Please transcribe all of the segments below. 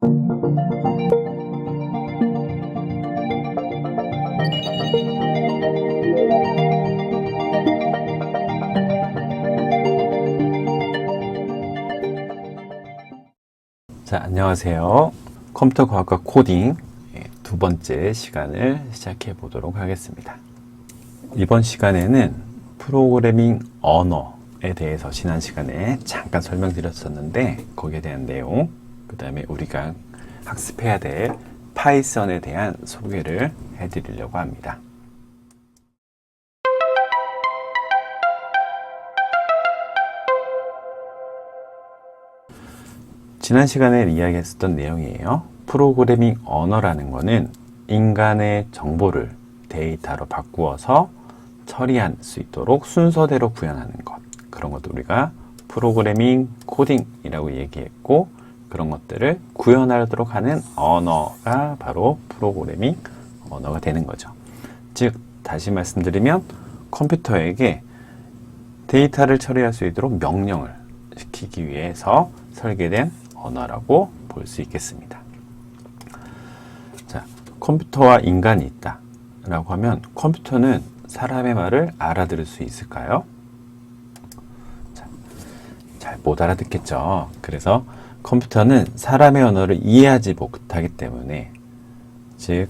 자, 안녕하세요. 컴퓨터 과학과 코딩 예, 두 번째 시간을 시작해 보도록 하겠습니다. 이번 시간에는 프로그래밍 언어에 대해서 지난 시간에 잠깐 설명드렸었는데 거기에 대한 내용, 그 다음에 우리가 학습해야 될 파이썬에 대한 소개를 해드리려고 합니다. 지난 시간에 이야기했었던 내용이에요. 프로그래밍 언어라는 거는 인간의 정보를 데이터로 바꾸어서 처리할 수 있도록 순서대로 구현하는 것. 그런 것도 우리가 프로그래밍 코딩이라고 얘기했고, 그런 것들을 구현하도록 하는 언어가 바로 프로그래밍 언어가 되는 거죠. 즉, 다시 말씀드리면 컴퓨터에게 데이터를 처리할 수 있도록 명령을 시키기 위해서 설계된 언어라고 볼 수 있겠습니다. 자, 컴퓨터와 인간이 있다. 라고 하면 컴퓨터는 사람의 말을 알아들을 수 있을까요? 잘 못 알아듣겠죠. 그래서 컴퓨터는 사람의 언어를 이해하지 못하기 때문에 즉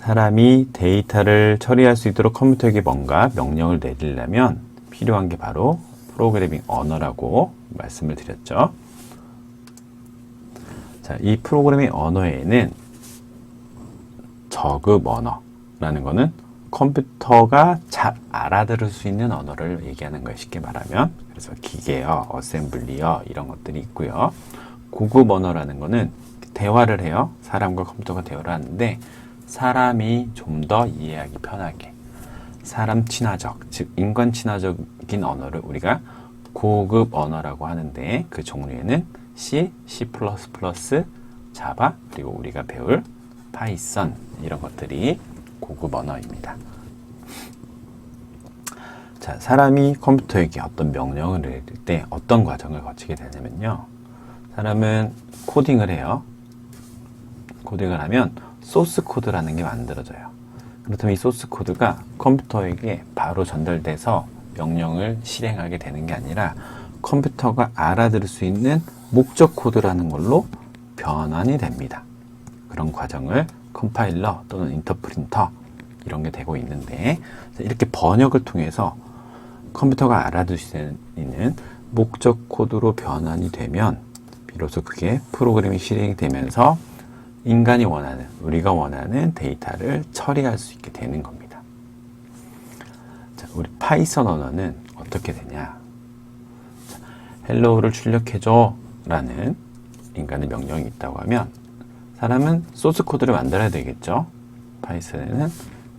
사람이 데이터를 처리할 수 있도록 컴퓨터에게 뭔가 명령을 내리려면 필요한 게 바로 프로그래밍 언어라고 말씀을 드렸죠. 자, 이 프로그래밍 언어에는 저급 언어라는 거는 컴퓨터가 잘 알아들을 수 있는 언어를 얘기하는 거예요. 쉽게 말하면. 그래서 기계어, 어셈블리어 이런 것들이 있고요. 고급 언어라는 거는 대화를 해요. 사람과 컴퓨터가 대화를 하는데 사람이 좀 더 이해하기 편하게 사람 친화적, 즉 인간 친화적인 언어를 우리가 고급 언어라고 하는데 그 종류에는 C, C++, 자바 그리고 우리가 배울 파이썬 이런 것들이 고급 언어입니다. 자, 사람이 컴퓨터에게 어떤 명령을 내릴 때 어떤 과정을 거치게 되냐면요. 사람은 코딩을 해요. 코딩을 하면 소스 코드라는 게 만들어져요. 그렇다면 이 소스 코드가 컴퓨터에게 바로 전달돼서 명령을 실행하게 되는 게 아니라 컴퓨터가 알아들을 수 있는 목적 코드라는 걸로 변환이 됩니다. 그런 과정을 컴파일러 또는 인터프린터 이런 게 되고 있는데 이렇게 번역을 통해서 컴퓨터가 있는 목적 코드로 변환이 되면 비로소 그게 프로그램이 실행이 되면서 인간이 원하는 우리가 원하는 데이터를 처리할 수 있게 되는 겁니다. 자, 우리 파이썬 언어는 어떻게 되냐? 헬로우를 출력해줘 라는 인간의 명령이 있다고 하면 사람은 소스 코드를 만들어야 되겠죠. 파이썬에는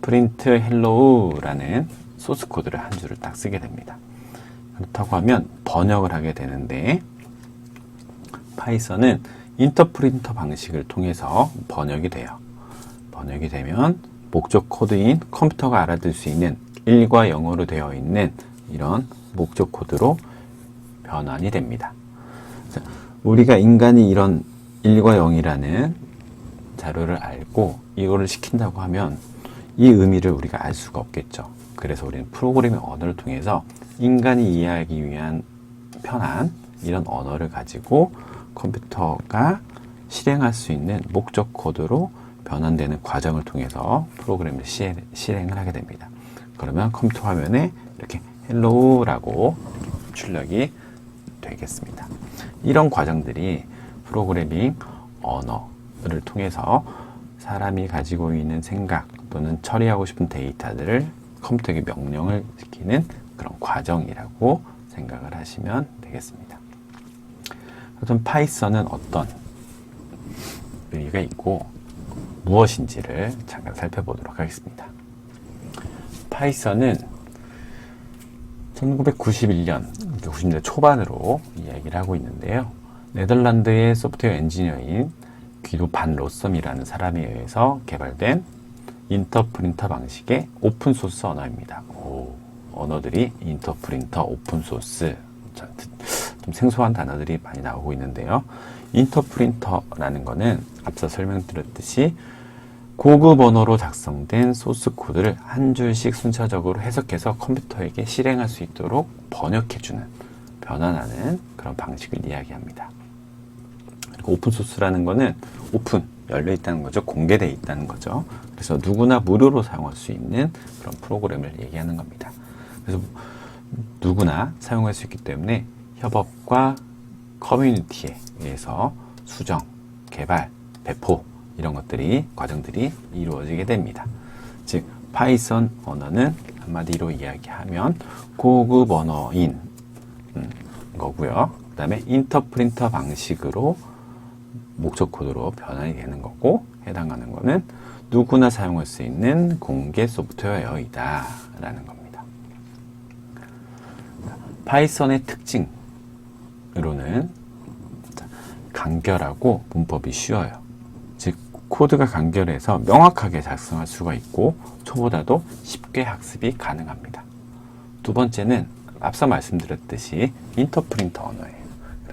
print hello라는 소스 코드를 한 줄을 딱 쓰게 됩니다. 그렇다고 하면 번역을 하게 되는데 파이썬은 인터프린터 방식을 통해서 번역이 돼요. 번역이 되면 목적 코드인 컴퓨터가 알아들 수 있는 1과 0으로 되어 있는 이런 목적 코드로 변환이 됩니다. 자, 우리가 인간이 이런 1과 0이라는 자료를 알고 이거를 시킨다고 하면 이 의미를 우리가 알 수가 없겠죠. 그래서 우리는 프로그래밍 언어를 통해서 인간이 이해하기 위한 편한 이런 언어를 가지고 컴퓨터가 실행할 수 있는 목적 코드로 변환되는 과정을 통해서 프로그램을 실행을 하게 됩니다. 그러면 컴퓨터 화면에 이렇게 헬로우라고 출력이 되겠습니다. 이런 과정들이 프로그래밍 언어 를 통해서 사람이 가지고 있는 생각 또는 처리하고 싶은 데이터들을 컴퓨터에게 명령을 시키는 그런 과정이라고 생각을 하시면 되겠습니다. 그럼 파이썬은 어떤 의미가 있고 무엇인지를 잠깐 살펴보도록 하겠습니다. 파이썬은 1991년, 90년대 초반으로 이야기를 하고 있는데요. 네덜란드의 소프트웨어 엔지니어인 귀도 반 로썸이라는 사람에 의해서 개발된 인터프린터 방식의 오픈소스 언어입니다. 오, 언어들이 인터프린터, 오픈소스. 좀 생소한 단어들이 많이 나오고 있는데요. 인터프린터라는 거는 앞서 설명드렸듯이 고급 언어로 작성된 소스 코드를 한 줄씩 순차적으로 해석해서 컴퓨터에게 실행할 수 있도록 번역해주는 변환하는 그런 방식을 이야기합니다. 그리고 오픈 소스라는 거는 오픈 열려 있다는 거죠. 공개되어 있다는 거죠. 그래서 누구나 무료로 사용할 수 있는 그런 프로그램을 얘기하는 겁니다. 그래서 누구나 사용할 수 있기 때문에 협업과 커뮤니티에 의해서 수정, 개발, 배포 이런 것들이 과정들이 이루어지게 됩니다. 즉 파이썬 언어는 한마디로 이야기하면 고급 언어인 음, 거고요. 그다음에 인터프린터 방식으로 목적 코드로 변환이 되는 거고 해당하는 거는 누구나 사용할 수 있는 공개 소프트웨어이다 라는 겁니다. 파이썬의 특징으로는 간결하고 문법이 쉬워요. 즉 코드가 간결해서 명확하게 작성할 수가 있고 초보다도 쉽게 학습이 가능합니다. 두 번째는 앞서 말씀드렸듯이 인터프린터 언어예요.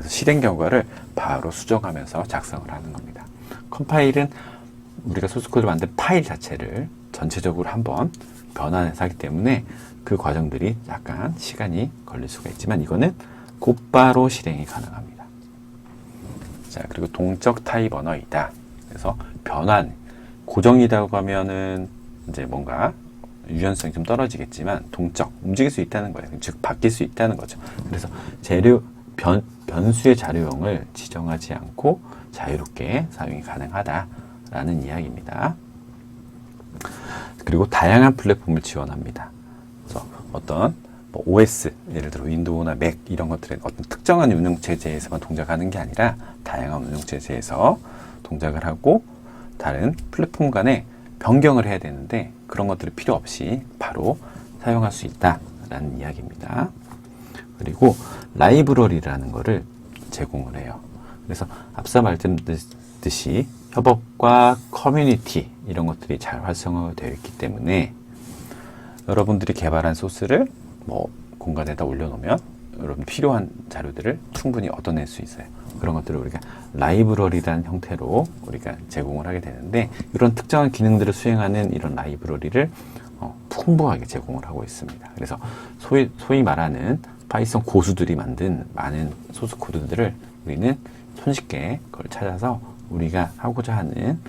그래서 실행 결과를 바로 수정하면서 작성을 하는 겁니다. 컴파일은 우리가 소스코드를 만든 파일 자체를 전체적으로 한번 변환해서 하기 때문에 그 과정들이 약간 시간이 걸릴 수가 있지만 이거는 곧바로 실행이 가능합니다. 자, 그리고 동적 타입 언어이다. 그래서 변환, 고정이라고 하면은 이제 뭔가 유연성이 좀 떨어지겠지만 동적, 움직일 수 있다는 거예요. 즉, 바뀔 수 있다는 거죠. 그래서 재료, 변, 변수의 자료형을 지정하지 않고 자유롭게 사용이 가능하다라는 이야기입니다. 그리고 다양한 플랫폼을 지원합니다. 그래서 어떤 뭐 OS, 예를 들어 윈도우나 맥 이런 것들의 어떤 특정한 운영체제에서만 동작하는 게 아니라 다양한 운영체제에서 동작을 하고 다른 플랫폼 간에 변경을 해야 되는데 그런 것들이 필요 없이 바로 사용할 수 있다라는 이야기입니다. 그리고 라이브러리라는 것을 제공을 해요. 그래서 앞서 말씀드렸듯이 협업과 커뮤니티 이런 것들이 잘 활성화되어 있기 때문에 여러분들이 개발한 소스를 뭐 공간에다 올려놓으면 여러분 필요한 자료들을 충분히 얻어낼 수 있어요. 그런 것들을 우리가 라이브러리라는 형태로 우리가 제공을 하게 되는데 이런 특정한 기능들을 수행하는 이런 라이브러리를 어, 풍부하게 제공을 하고 있습니다. 그래서 소위, 소위 말하는 파이썬 고수들이 만든 많은 소스 코드들을 우리는 손쉽게 그걸 찾아서 우리가 하고자 하는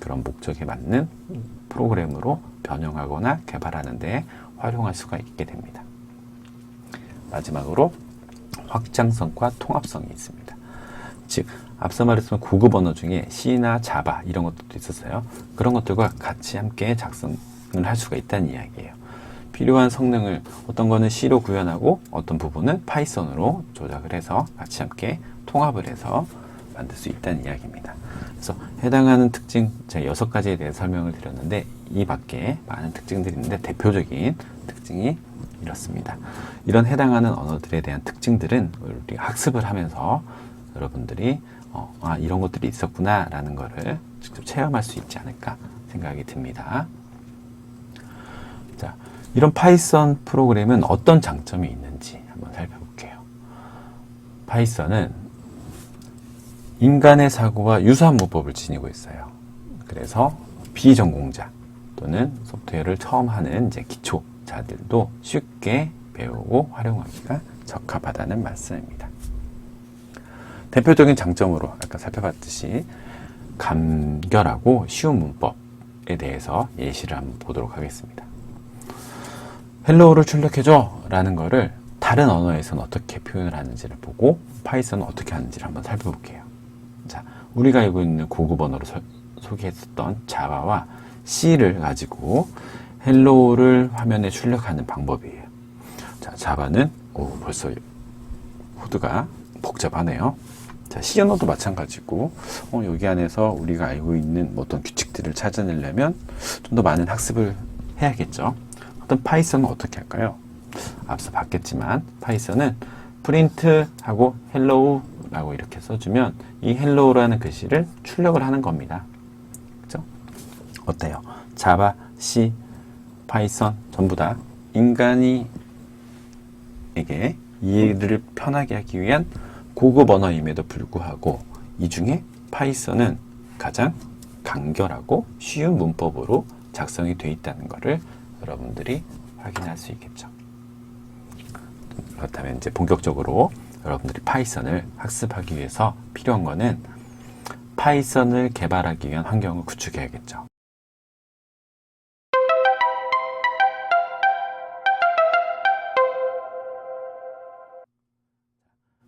그런 목적에 맞는 프로그램으로 변형하거나 개발하는데 활용할 수가 있게 됩니다. 마지막으로 확장성과 통합성이 있습니다. 즉 앞서 말했던 고급 언어 중에 C나 자바 이런 것들도 있었어요. 그런 것들과 같이 함께 작성을 할 수가 있다는 이야기예요. 필요한 성능을 어떤 거는 C로 구현하고 어떤 부분은 파이썬으로 조작을 해서 같이 함께 통합을 해서 만들 수 있다는 이야기입니다. 그래서 해당하는 특징 제가 여섯 가지에 대해 설명을 드렸는데 이 밖에 많은 특징들이 있는데 대표적인 특징이 이렇습니다. 이런 해당하는 언어들에 대한 특징들은 우리 학습을 하면서 여러분들이 어, 아 이런 것들이 있었구나라는 것을 직접 체험할 수 있지 않을까 생각이 듭니다. 자, 이런 파이썬 프로그램은 어떤 장점이 있는지 한번 살펴볼게요. 파이썬은 인간의 사고와 유사한 문법을 지니고 있어요. 그래서 비전공자 또는 소프트웨어를 처음 하는 이제 기초자들도 쉽게 배우고 활용하기가 적합하다는 말씀입니다. 대표적인 장점으로 아까 살펴봤듯이 간결하고 쉬운 문법에 대해서 예시를 한번 보도록 하겠습니다. 헬로우를 출력해줘 라는 거를 다른 언어에서는 어떻게 표현을 하는지를 보고 파이썬은 어떻게 하는지를 한번 살펴볼게요. 자, 우리가 알고 있는 고급 언어로 서, 소개했었던 자바와 C를 가지고 헬로우를 화면에 출력하는 방법이에요. 자, 자바는 오, 벌써 코드가 복잡하네요. 자, C 언어도 마찬가지고 어, 여기 안에서 우리가 알고 있는 뭐 어떤 규칙들을 찾아내려면 좀 더 많은 학습을 해야겠죠. 어떤 파이썬은 어떻게 할까요? 앞서 봤겠지만 파이썬은 프린트하고 헬로우라고 이렇게 써주면 이 헬로우라는 글씨를 출력을 하는 겁니다. 그죠? 어때요? 자바, C, 파이썬 전부 다 인간이 에게 이해를 편하게 하기 위한 고급 언어임에도 불구하고 이 중에 파이썬은 가장 간결하고 쉬운 문법으로 작성이 되어 있다는 것을 여러분들이 확인할 수 있겠죠. 그렇다면 이제 본격적으로 여러분들이 파이썬을 학습하기 위해서 필요한 거는 파이썬을 개발하기 위한 환경을 구축해야겠죠.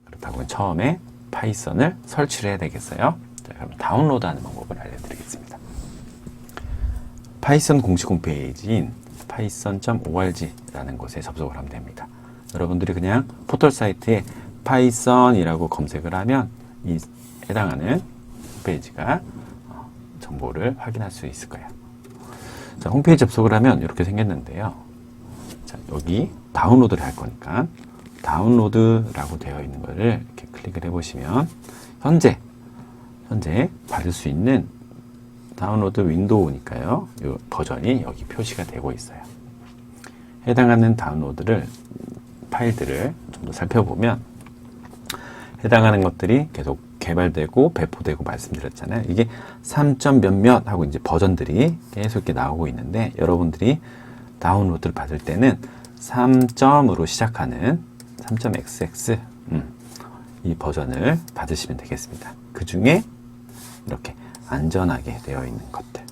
그렇다고 처음에 파이썬을 설치를 해야 되겠어요. 자, 그럼 다운로드하는 방법을 알려드리겠습니다. 파이썬 공식 홈페이지인 python.org라는 곳에 접속을 하면 됩니다. 여러분들이 그냥 포털 사이트에 파이썬이라고 검색을 하면 이 해당하는 홈페이지가 어, 정보를 확인할 수 있을 거예요. 자, 홈페이지 접속을 하면 이렇게 생겼는데요. 자, 여기 다운로드를 할 거니까 다운로드라고 되어 있는 것을 이렇게 클릭을 해보시면 현재 현재 받을 수 있는 다운로드 윈도우니까요. 이 버전이 여기 표시가 되고 있어요. 해당하는 다운로드를 파일들을 좀 더 살펴보면 해당하는 것들이 계속 개발되고 배포되고 말씀드렸잖아요. 이게 3점 몇몇 하고 이제 버전들이 계속 이렇게 나오고 있는데 여러분들이 다운로드를 받을 때는 3점으로 시작하는 3.xx 음, 이 버전을 받으시면 되겠습니다. 그 중에 이렇게 안전하게 되어 있는 것들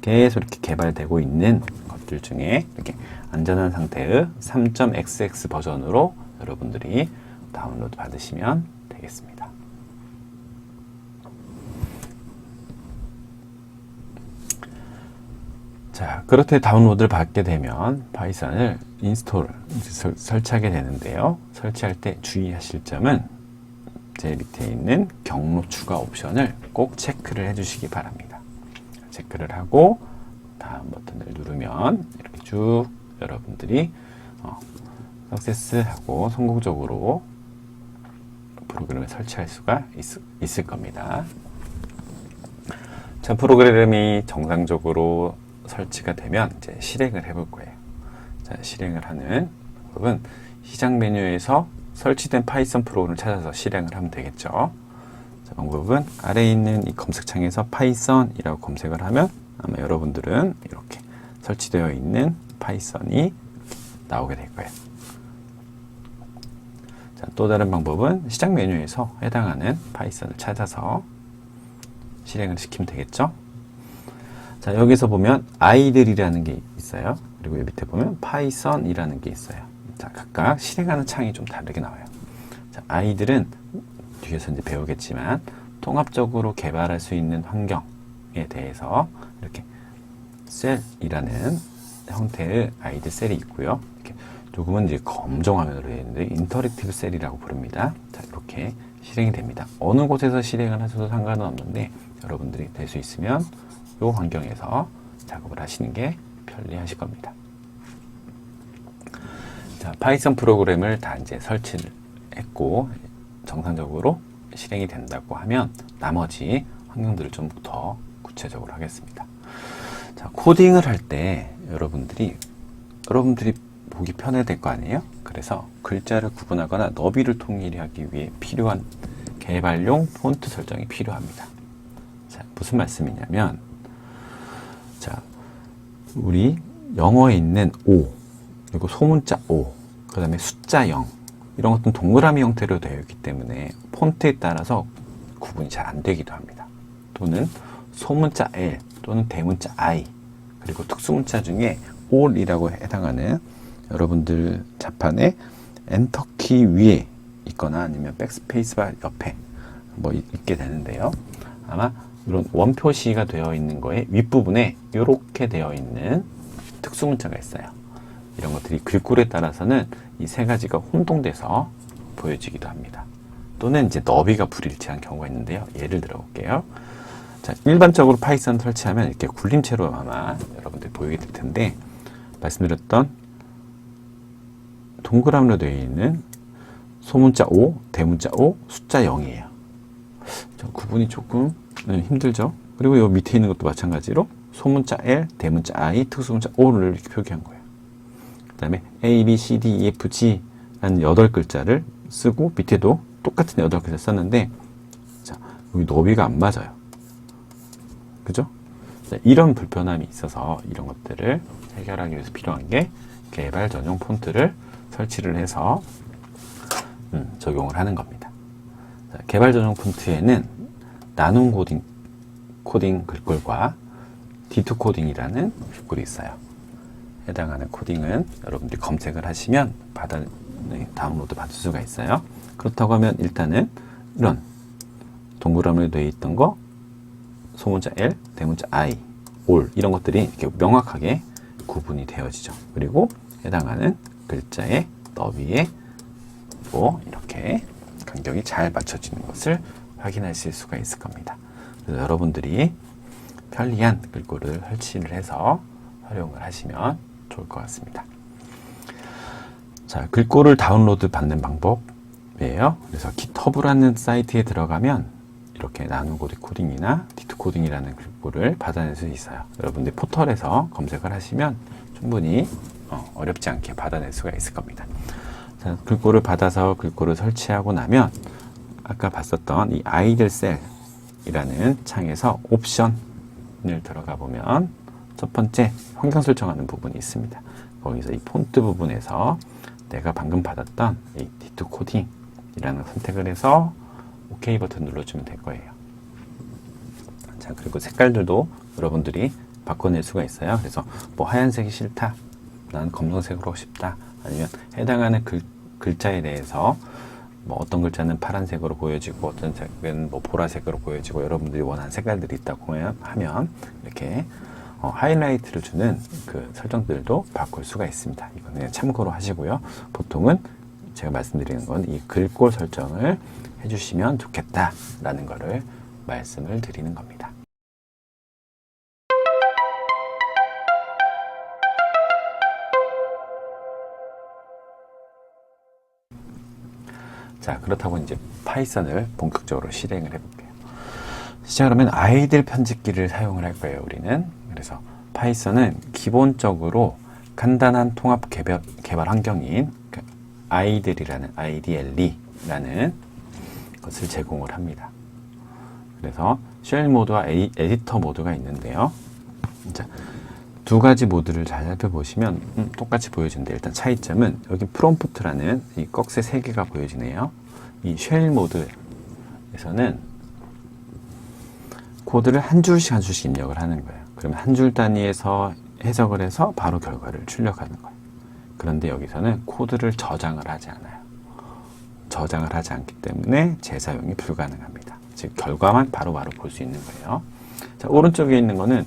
계속 이렇게 개발되고 있는 것들 중에 이렇게 안전한 상태의 3.xx 버전으로 여러분들이 다운로드 받으시면 되겠습니다. 자, 그렇게 다운로드를 받게 되면 파이썬을 인스톨, 설, 설치하게 되는데요. 설치할 때 주의하실 점은 제 밑에 있는 경로 추가 옵션을 꼭 체크를 해주시기 바랍니다. 체크를 하고 다음 버튼을 누르면 이렇게 쭉 여러분들이 어, 석세스하고 성공적으로 프로그램을 설치할 수가 있, 을 겁니다. 자, 프로그램이 정상적으로 설치가 되면 이제 실행을 해볼 거예요. 자, 실행을 하는 방법은 시작 메뉴에서 설치된 파이썬 프로그램을 찾아서 실행을 하면 되겠죠. 자, 방법은 아래에 있는 이 검색창에서 파이썬이라고 검색을 하면 아마 여러분들은 이렇게 설치되어 있는 파이썬이 나오게 될 거예요. 자, 또 다른 방법은 시작 메뉴에서 해당하는 파이썬을 찾아서 실행을 시키면 되겠죠. 자, 여기서 보면 아이들이라는 게 있어요. 그리고 밑에 보면 파이썬이라는 게 있어요. 자, 각각 실행하는 창이 좀 다르게 나와요. 자, 아이들은 뒤에서 이제 배우겠지만 통합적으로 개발할 수 있는 환경에 대해서 이렇게 셀이라는 형태의 아이들 셀이 있고요. 이렇게 조금은 이제 검정 화면으로 되어 있는데 인터랙티브 셀이라고 부릅니다. 자, 이렇게 실행이 됩니다. 어느 곳에서 실행을 하셔도 상관은 없는데 여러분들이 될 수 있으면 이 환경에서 작업을 하시는 게 편리하실 겁니다. 자, 파이썬 프로그램을 다 이제 설치를 했고 정상적으로 실행이 된다고 하면 나머지 환경들을 좀 더 구체적으로 하겠습니다. 자, 코딩을 할 때 여러분들이 여러분들이 보기 편해야 될거 아니에요? 그래서 글자를 구분하거나 너비를 통일하기 위해 필요한 개발용 폰트 설정이 필요합니다. 자, 무슨 말씀이냐면 자, 우리 영어에 있는 O, 그리고 소문자 O, 그 다음에 숫자 0, 이런 것들은 동그라미 형태로 되어 있기 때문에 폰트에 따라서 구분이 잘 안 되기도 합니다. 또는 소문자 L 또는 대문자 I, 그리고 특수문자 중에 all이라고 해당하는 여러분들 자판에 엔터키 위에 있거나 아니면 백스페이스바 옆에 뭐 있게 되는데요. 아마 이런 원표시가 되어 있는 거에 윗부분에 이렇게 되어 있는 특수문자가 있어요. 이런 것들이 글꼴에 따라서는 이 세 가지가 혼동돼서 보여지기도 합니다. 또는 이제 너비가 불일치한 경우가 있는데요. 예를 들어 볼게요. 자, 일반적으로 파이썬 설치하면 이렇게 굴림체로 아마 여러분들이 보이게 될 텐데, 말씀드렸던 동그라미로 되어 있는 소문자 O, 대문자 O, 숫자 0이에요. 구분이 조금 네, 힘들죠. 그리고 요 밑에 있는 것도 마찬가지로 소문자 L, 대문자 I, 특수문자 O를 이렇게 표기한 거예요. 그 다음에 A, B, C, D, E, F, G 라는 8글자를 쓰고 밑에도 똑같은 8글자 썼는데 자, 여기 너비가 안 맞아요. 그죠? 자, 이런 불편함이 있어서 이런 것들을 해결하기 위해서 필요한 게 개발 전용 폰트를 설치를 해서 음, 적용을 하는 겁니다. 자, 개발 전용 폰트에는 나눔 코딩, 코딩 글꼴과 D2 코딩이라는 글꼴이 있어요. 해당하는 코딩은 여러분들이 검색을 하시면 받아 네, 다운로드 받을 수가 있어요. 그렇다고 하면 일단은 이런 동그라미로 되어 있던 거 소문자 L, 대문자 I, 올 이런 것들이 이렇게 명확하게 구분이 되어지죠. 그리고 해당하는 글자의 너비에 또 이렇게 간격이 잘 맞춰지는 것을 확인하실 수가 있을 겁니다. 그래서 여러분들이 편리한 글꼴을 설치를 해서 활용을 하시면 좋을 것 같습니다. 자, 글꼴을 다운로드 받는 방법이에요. 그래서 GitHub라는 사이트에 들어가면 이렇게 나누고디 코딩이나 디트 코딩이라는 글꼴을 받아낼 수 있어요. 여러분들 포털에서 검색을 하시면 충분히 어, 렵지 않게 받아낼 수가 있을 겁니다. 자, 글꼴을 받아서 글꼴을 설치하고 나면 아까 봤었던 이 아이들 셀이라는 창에서 옵션을 들어가 보면 첫 번째 환경 설정하는 부분이 있습니다. 거기서 이 폰트 부분에서 내가 방금 받았던 이 디트 코딩이라는 선택을 해서 OK 버튼 눌러주면 될 거예요. 자, 그리고 색깔들도 여러분들이 바꿔낼 수가 있어요. 그래서 뭐 하얀색이 싫다. 난 검정색으로 싶다. 아니면 해당하는 글, 글자에 대해서 뭐 어떤 글자는 파란색으로 보여지고 어떤 색은 뭐 보라색으로 보여지고 여러분들이 원하는 색깔들이 있다고 하면 이렇게 어, 하이라이트를 주는 그 설정들도 바꿀 수가 있습니다. 이거는 참고로 하시고요. 보통은 제가 말씀드리는 건 이 글꼴 설정을 해주시면 좋겠다라는 거를 말씀을 드리는 겁니다. 자, 그렇다고 이제 파이썬을 본격적으로 실행을 해볼게요. 시작하면 아이들 편집기를 사용을 할 거예요, 우리는. 그래서 파이썬은 기본적으로 간단한 통합 개발, 개발 환경인 그 아이들이라는 IDLE라는 것을 제공을 합니다. 그래서 쉘 모드와 에디, 에디터 모드가 있는데요. 자, 두 가지 모드를 잘 살펴보시면 음, 똑같이 보여지는데 일단 차이점은 여기 프롬프트라는 이 꺽쇠 세 개가 보여지네요. 이 쉘 모드에서는 코드를 한 줄씩 한 줄씩 입력을 하는 거예요. 그러면 한 줄 단위에서 해석을 해서 바로 결과를 출력하는 거예요. 그런데 여기서는 코드를 저장을 하지 않아요. 저장을 하지 않기 때문에 재사용이 불가능합니다. 즉 결과만 바로바로 볼 수 있는 거예요. 자, 오른쪽에 있는 거는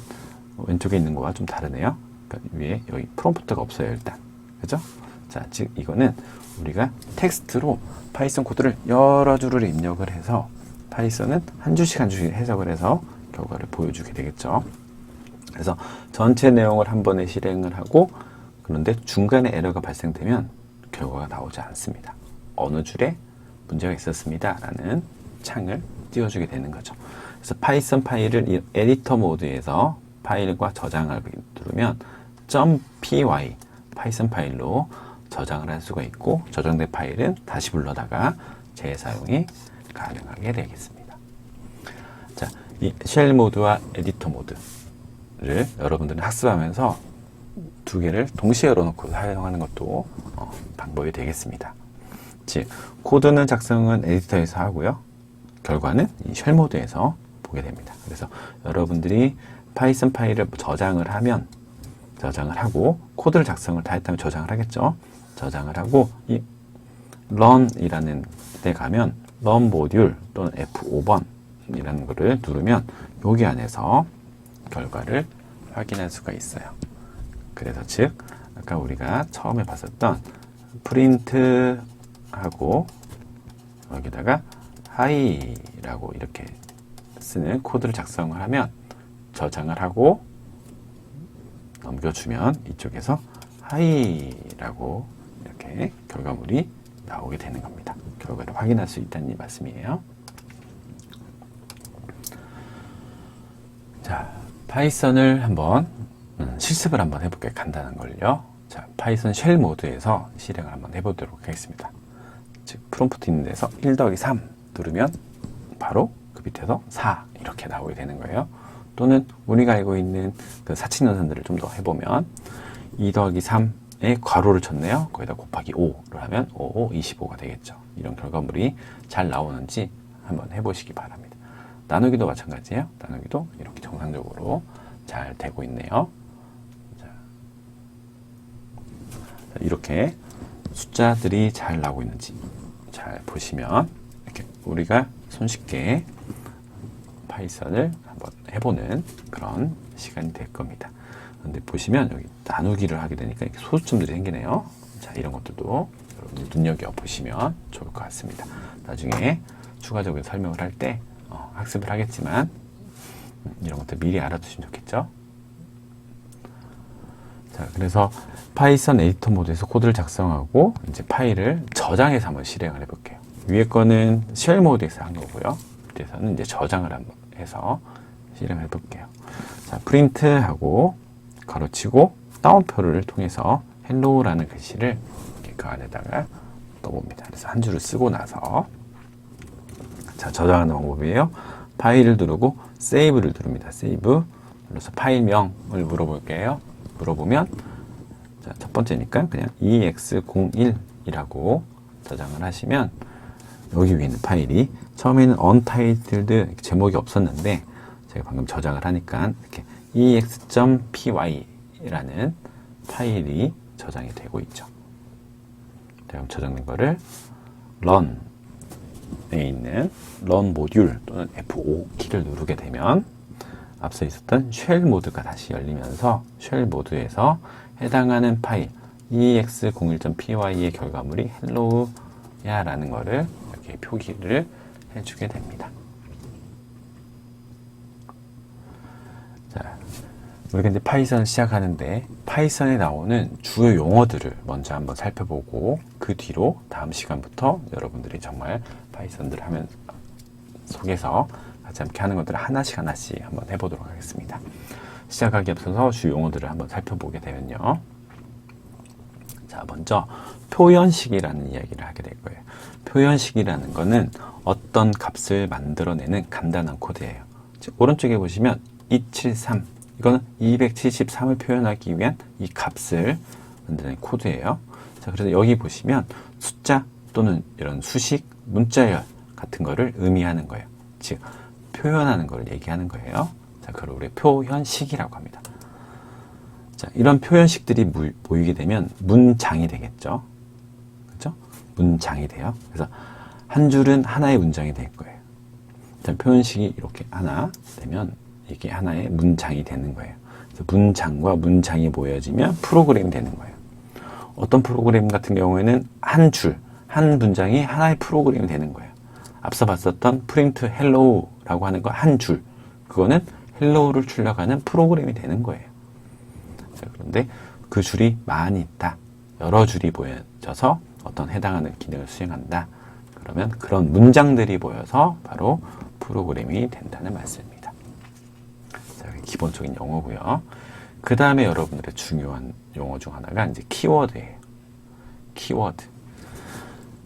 왼쪽에 있는 거와 좀 다르네요. 그러니까 위에 여기 프롬프트가 없어요, 일단. 그죠? 자, 즉 이거는 우리가 텍스트로 파이썬 코드를 여러 줄을 입력을 해서 파이썬은 한 줄씩 한 줄씩 해석을 해서 결과를 보여주게 되겠죠. 그래서 전체 내용을 한 번에 실행을 하고 그런데 중간에 에러가 발생되면 결과가 나오지 않습니다. 어느 줄에 문제가 있었습니다. 라는 창을 띄워주게 되는 거죠. 그래서 파이썬 파일을 이 에디터 모드에서 파일과 저장을 누르면 .py 파이썬 파일로 저장을 할 수가 있고 저장된 파일은 다시 불러다가 재사용이 가능하게 되겠습니다. 자, 이 쉘 모드와 에디터 모드 를 여러분들은 학습하면서 두 개를 동시에 열어놓고 사용하는 것도 어, 방법이 되겠습니다. 즉, 코드는 작성은 에디터에서 하고요. 결과는 이쉘 모드에서 보게 됩니다. 그래서 여러분들이 파이썬 파일을 저장을 하면 저장을 하고 코드를 작성을 다 했다면 저장을 하겠죠. 저장을 하고 이 run이라는 데 가면 run 모듈 또는 F5번이라는 것을 누르면 여기 안에서 결과를 확인할 수가 있어요. 그래서 즉 아까 우리가 처음에 봤었던 프린트 하고 여기다가 하이라고 이렇게 쓰는 코드를 작성을 하면 저장을 하고 넘겨주면 이쪽에서 하이라고 이렇게 결과물이 나오게 되는 겁니다. 결과를 확인할 수 있다는 말씀이에요. 자, 파이썬을 한번 음, 실습을 한번 해볼게요. 간단한 걸요. 자, 파이썬 쉘 모드에서 실행을 한번 해보도록 하겠습니다. 즉, 프롬프트 있는 데서 1 더하기 3 누르면 바로 그 밑에서 4 이렇게 나오게 되는 거예요. 또는 우리가 알고 있는 그 사칙연산들을 좀 더 해보면 2 더하기 3에 괄호를 쳤네요. 거기다 곱하기 5를 하면 5, 5, 25가 되겠죠. 이런 결과물이 잘 나오는지 한번 해보시기 바랍니다. 나누기도 마찬가지예요. 나누기도 이렇게 정상적으로 잘 되고 있네요. 자, 이렇게 숫자들이 잘 나오고 있는지 잘 보시면 이렇게 우리가 손쉽게 파이썬을 한번 해보는 그런 시간이 될 겁니다. 근데 보시면 여기 나누기를 하게 되니까 이렇게 소수점들이 생기네요. 자, 이런 것들도 여러분 눈여겨 보시면 좋을 것 같습니다. 나중에 추가적인 설명을 할때 어, 학습을 하겠지만 음, 이런 것들 미리 알아두시면 좋겠죠. 자, 그래서 파이썬 에디터 모드에서 코드를 작성하고 이제 파일을 저장해서 한번 실행을 해볼게요. 위에 거는 쉘 모드에서 한 거고요. 밑에서는 이제 저장을 한번 해서 실행을 해볼게요. 자, 프린트하고 가로치고 다운표를 통해서 헬로우라는 글씨를 그 안에다가 넣어봅니다. 그래서 한 줄을 쓰고 나서 자, 저장하는 방법이에요. 파일을 누르고 세이브를 누릅니다. 세이브 눌러서 파일명을 물어볼게요. 물어보면 자, 첫 번째니까 그냥 ex01이라고 저장을 하시면 여기 위에 있는 파일이 처음에는 untitled 제목이 없었는데 제가 방금 저장을 하니까 이렇게 ex.py라는 파일이 저장이 되고 있죠. 그럼 저장된 거를 run에 있는 run 모듈 또는 F5 키를 누르게 되면 앞서 있었던 쉘 모드가 다시 열리면서 쉘 모드에서 해당하는 파일 ex01.py의 결과물이 hello야 라는 거를 이렇게 표기를 해주게 됩니다. 자, 우리가 이제 파이썬을 시작하는데 파이썬에 나오는 주요 용어들을 먼저 한번 살펴보고 그 뒤로 다음 시간부터 여러분들이 정말 파이썬들 하면 속에서 같이 함께 하는 것들을 하나씩 하나씩 한번 해보도록 하겠습니다. 시작하기 앞서서 주요 용어들을 한번 살펴보게 되면요. 자, 먼저 표현식이라는 이야기를 하게 될 거예요. 표현식이라는 거는 어떤 값을 만들어내는 간단한 코드예요. 즉, 오른쪽에 보시면 273 이거는 273을 표현하기 위한 이 값을 만드는 코드예요. 자, 그래서 여기 보시면 숫자 또는 이런 수식, 문자열 같은 거를 의미하는 거예요. 즉 표현하는 걸 얘기하는 거예요. 자, 그걸 우리 표현식이라고 합니다. 자, 이런 표현식들이 무- 모이게 되면 문장이 되겠죠. 그렇죠? 문장이 돼요. 그래서 한 줄은 하나의 문장이 될 거예요. 자, 표현식이 이렇게 하나 되면 이게 하나의 문장이 되는 거예요. 그래서 문장과 문장이 모여지면 프로그램이 되는 거예요. 어떤 프로그램 같은 경우에는 한 줄, 한 문장이 하나의 프로그램이 되는 거예요. 앞서 봤었던 프린트 헬로우라고 하는 거 한 줄, 그거는 헬로우를 출력하는 프로그램이 되는 거예요. 자, 그런데 그 줄이 많이 있다. 여러 줄이 모여져서 어떤 해당하는 기능을 수행한다. 그러면 그런 문장들이 모여서 바로 프로그램이 된다는 말씀입니다. 자, 기본적인 용어고요. 그 다음에 여러분들의 중요한 용어 중 하나가 이제 키워드예요. 키워드.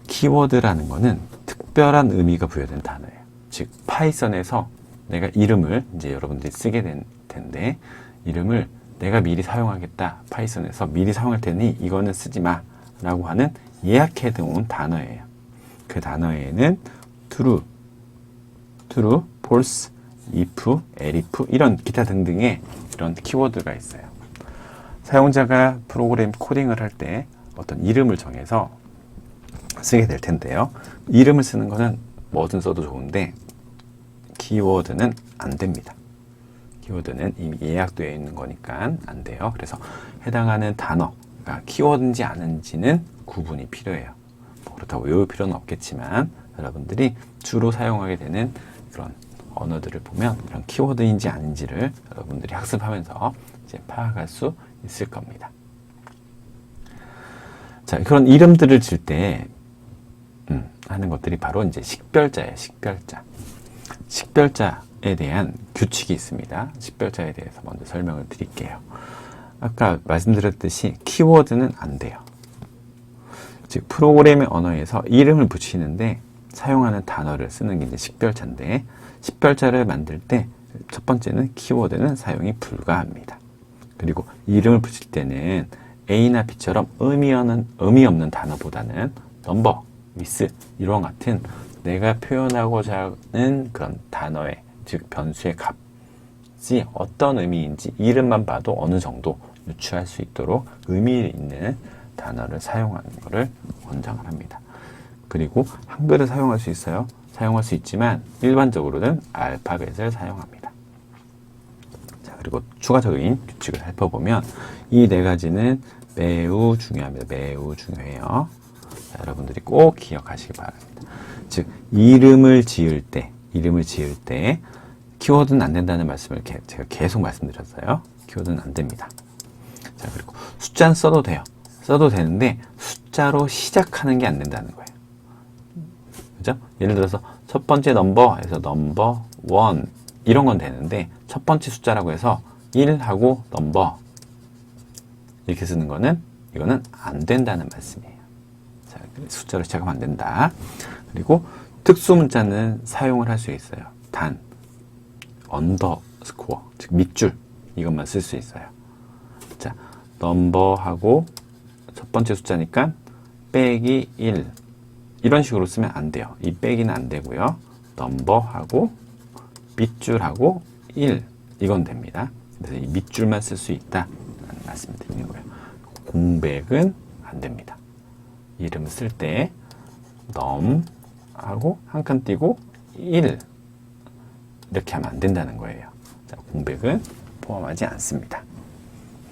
키워드라는 거는 특별한 의미가 부여된 단어예요. 즉, 파이썬에서 내가 이름을 이제 여러분들이 쓰게 된 텐데, 이름을 내가 미리 사용하겠다. 파이썬에서 미리 사용할 테니 이거는 쓰지 마. 라고 하는 예약해 두은 단어예요. 그 단어에는 true, true, false, if, elif 이런 기타 등등의 이런 키워드가 있어요. 사용자가 프로그램 코딩을 할 때 어떤 이름을 정해서 쓰게 될 텐데요. 이름을 쓰는 거는 뭐든 써도 좋은데 키워드는 안 됩니다. 키워드는 이미 예약되어 있는 거니까 안 돼요. 그래서 해당하는 단어가 키워드인지 아닌지는 구분이 필요해요. 뭐 그렇다고 외울 필요는 없겠지만 여러분들이 주로 사용하게 되는 그런 언어들을 보면 이런 키워드인지 아닌지를 여러분들이 학습하면서 이제 파악할 수 있을 겁니다. 자, 그런 이름들을 질 때, 음, 하는 것들이 바로 이제 식별자예요, 식별자. 식별자에 대한 규칙이 있습니다. 식별자에 대해서 먼저 설명을 드릴게요. 아까 말씀드렸듯이 키워드는 안 돼요. 즉, 프로그램의 언어에서 이름을 붙이는데 사용하는 단어를 쓰는 게 이제 식별자인데, 식별자를 만들 때 첫 번째는 키워드는 사용이 불가합니다. 그리고 이름을 붙일 때는 A나 B처럼 의미 없는, 의미 없는 단어보다는 넘버, 미스 이런 같은 내가 표현하고자 하는 그런 단어의 즉 변수의 값이 어떤 의미인지 이름만 봐도 어느 정도 유추할 수 있도록 의미 있는 단어를 사용하는 것을 권장을 합니다. 그리고 한글을 사용할 수 있어요. 사용할 수 있지만 일반적으로는 알파벳을 사용합니다. 자, 그리고 추가적인 규칙을 살펴보면 이 네 가지는 매우 중요합니다. 매우 중요해요. 자, 여러분들이 꼭 기억하시기 바랍니다. 즉 이름을 지을 때, 이름을 지을 때 키워드는 안 된다는 말씀을 게- 제가 계속 말씀드렸어요. 키워드는 안 됩니다. 자, 그리고 숫자는 써도 돼요. 써도 되는데 숫자로 시작하는 게 안 된다는 거예요. 그죠? 예를 들어서 첫 번째 넘버 해서 넘버 원 이런 건 되는데 첫 번째 숫자라고 해서 1하고 넘버 이렇게 쓰는 거는 이거는 안 된다는 말씀이에요. 자, 숫자로 시작하면 안 된다. 그리고 특수 문자는 사용을 할 수 있어요. 단, 언더스코어, 즉 밑줄 이것만 쓸 수 있어요. 자, 넘버하고 첫 번째 숫자니까 빼기 1 이런 식으로 쓰면 안 돼요. 이 빼기는 안 되고요. 넘버하고 밑줄하고 1 이건 됩니다. 그래서 이 밑줄만 쓸 수 있다라는 말씀을 드리는 거예요. 공백은 안 됩니다. 이름을 쓸때 넘 하고 한 칸 띄고 1 이렇게 하면 안 된다는 거예요. 자, 공백은 포함하지 않습니다.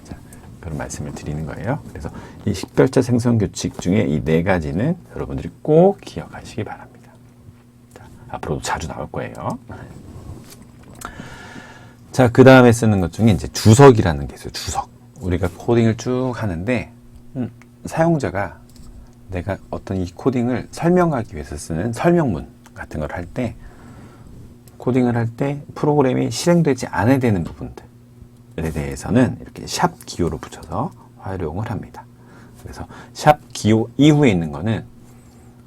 자, 그런 말씀을 드리는 거예요. 그래서 이 식별자 생성 규칙 중에 이 네 가지는 여러분들이 꼭 기억하시기 바랍니다. 자, 앞으로도 자주 나올 거예요. 자, 그 다음에 쓰는 것 중에 이제 주석이라는 게 있어요. 주석. 우리가 코딩을 쭉 하는데, 음, 사용자가 내가 어떤 이 코딩을 설명하기 위해서 쓰는 설명문 같은 걸 할 때, 코딩을 할 때 프로그램이 실행되지 않아야 되는 부분들에 대해서는 이렇게 샵 기호로 붙여서 활용을 합니다. 그래서 샵 기호 이후에 있는 거는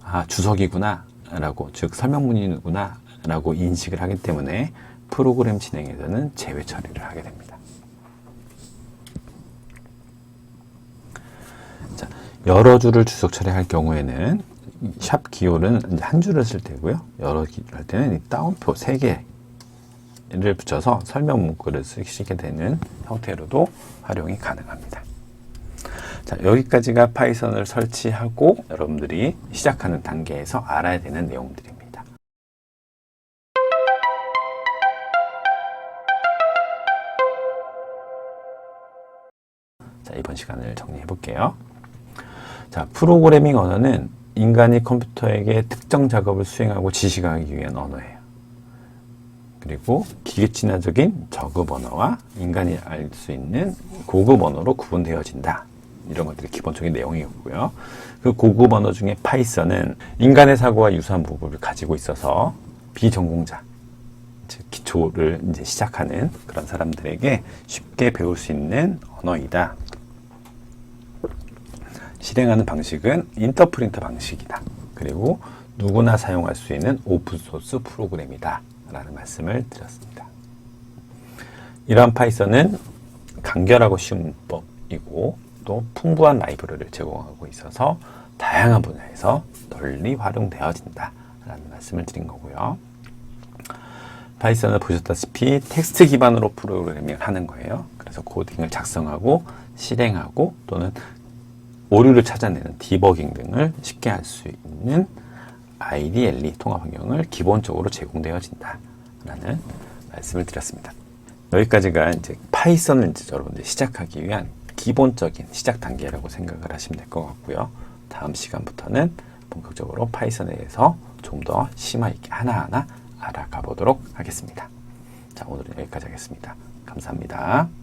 아, 주석이구나 라고 즉 설명문이구나 라고 인식을 하기 때문에 프로그램 진행에서는 제외 처리를 하게 됩니다. 자, 여러 줄을 주석 처리할 경우에는 이샵 기호는 한 줄을 쓸 때고요. 여러 기호를 할 때는 이 따옴표 세 개를 붙여서 설명 문구를 쓰시게 되는 형태로도 활용이 가능합니다. 자, 여기까지가 파이썬을 설치하고 여러분들이 시작하는 단계에서 알아야 되는 내용들입니다. 자, 이번 시간을 정리해 볼게요. 자, 프로그래밍 언어는 인간이 컴퓨터에게 특정 작업을 수행하고 지시하기 위한 언어예요. 그리고 기계 친화적인 저급 언어와 인간이 알 수 있는 고급 언어로 구분되어진다. 이런 것들이 기본적인 내용이고요. 그 고급 언어 중에 파이썬은 인간의 사고와 유사한 부분을 가지고 있어서 비전공자, 즉 기초를 이제 시작하는 그런 사람들에게 쉽게 배울 수 있는 언어이다. 실행하는 방식은 인터프린터 방식이다. 그리고 누구나 사용할 수 있는 오픈소스 프로그램이다. 라는 말씀을 드렸습니다. 이러한 파이썬은 간결하고 쉬운 문법이고 또 풍부한 라이브러리를 제공하고 있어서 다양한 분야에서 널리 활용되어진다. 라는 말씀을 드린 거고요. 파이썬을 보셨다시피 텍스트 기반으로 프로그래밍을 하는 거예요. 그래서 코딩을 작성하고 실행하고 또는 오류를 찾아내는 디버깅 등을 쉽게 할 수 있는 IDLE 통합 환경을 기본적으로 제공되어진다라는 말씀을 드렸습니다. 여기까지가 이제 파이썬을 이제 여러분들 시작하기 위한 기본적인 시작 단계라고 생각을 하시면 될 것 같고요. 다음 시간부터는 본격적으로 파이썬에 대해서 좀 더 심화 있게 하나하나 알아가 보도록 하겠습니다. 자, 오늘은 여기까지 하겠습니다. 감사합니다.